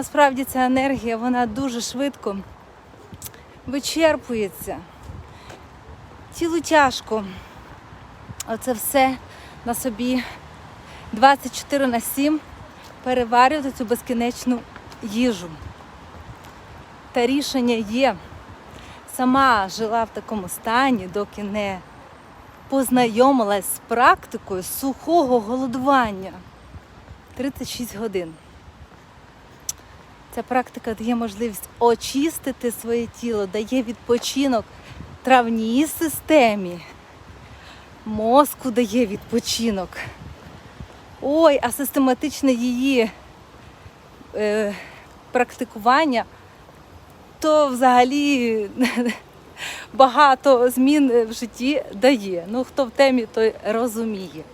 Насправді ця енергія вона дуже швидко вичерпується. Тілу тяжко. Оце все на собі 24 на 7 переварювати цю безкінечну їжу. Та рішення є. Сама жила в такому стані, доки не познайомилась з практикою сухого голодування 36 годин. Ця практика дає можливість очистити своє тіло, дає відпочинок травній системі, мозку дає відпочинок. Ой, а систематичне її е, практикування, то взагалі багато змін в житті дає. Ну, хто в темі, той розуміє.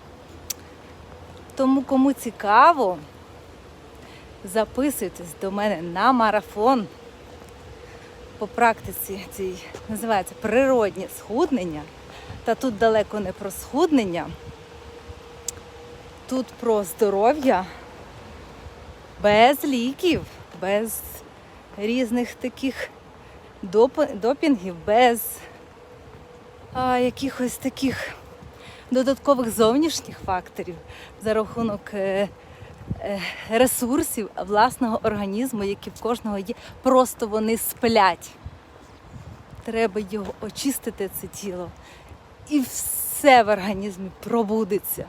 Тому кому цікаво, записуйтесь до мене на марафон по практиці цій називається природнє схуднення. Та тут далеко не про схуднення, тут про здоров'я без ліків, без різних таких доп- допінгів, без а, якихось таких додаткових зовнішніх факторів за рахунок е, ресурсів власного організму, які в кожного є, просто вони сплять. Треба його очистити, це тіло, і все в організмі пробудеться.